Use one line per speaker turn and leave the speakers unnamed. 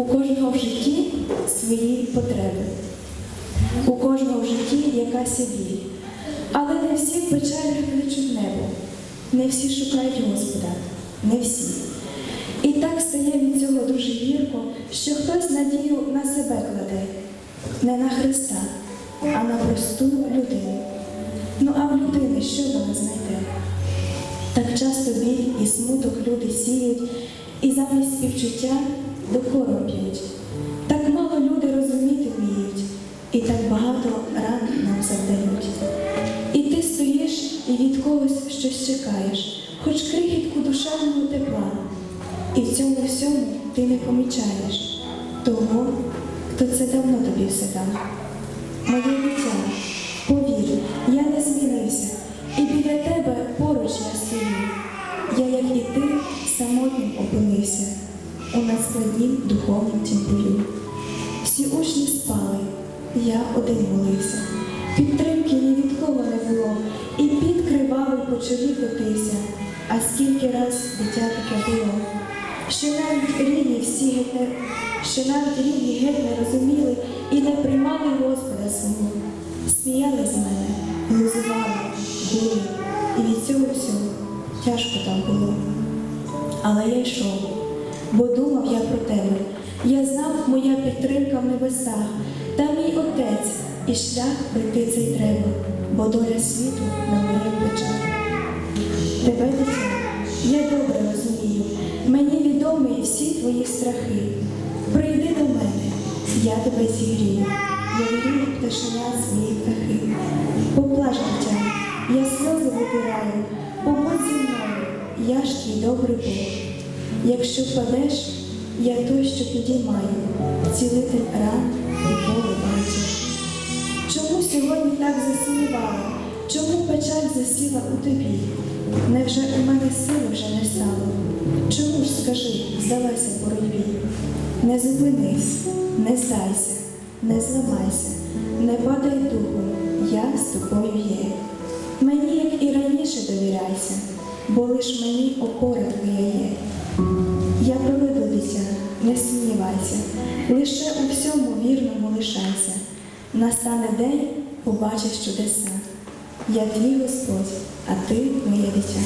У кожного в житті свої потреби, у кожного в житті якась біль. Але не всі в печалях кличуть небо, не всі шукають Господа, не всі. І так стає від цього дуже гірко, що хтось надію на себе кладе, не на Христа, а на просту людину. Ну а в людини що вона знайде? Так часто біль і смуток люди сіють, і замість співчуття докору п'ють. Так мало люди розуміти вміють, і так багато ран нам завдають. І ти стоїш і від когось щось чекаєш, хоч крихітку душевного тепла. І в цьому всьому ти не помічаєш того, хто це давно тобі все дав. Моє дитя, повір, я не змінився, і біля тебе поруч я стою. Я, як і ти, самотнім опинився у надскладнім духовнім тімполі. Всі учні спали, я один молився. Підтримки ні від кого не було, і під кривавий по чолі. А скільки раз дитя таке було, що навіть рідні всі геть що навіть рідні геть не розуміли і не приймали Господа свого. Сміяли з мене, глузували, били, і від цього всього тяжко там було. Але я йшов, бо думав я про тебе. Я знав, моя підтримка в небесах, та мій отець, і шлях прийти цей треба, бо доля світу на моїх плечах. Тебе, дитя, я добре розумію, мені відомі всі твої страхи. Прийди до мене, я тебе зігрію, я вірю пташенят свої птахи. Поплач, дитя, я сльози витираю, побудь зі мною, я ж твій добрий Бог. Якщо впадеш, я той, що підіймаю, цілитель ран і болю бачу. Чому сьогодні так засумувала? Чому печаль засіла у тобі? Невже у мене сили вже не стало? Чому ж скажи, здалася боротьбі? Не зупинись, не здайся, не зламайся, не падай духом, я з тобою є. Мені, як і раніше, довіряйся, бо лиш мені опора твоя є. Я проведу дитя, не сумнівайся, лише у всьому вірному лишайся. Настане день, побачиш чудеса. Я твій Господь, а ти моє дитя.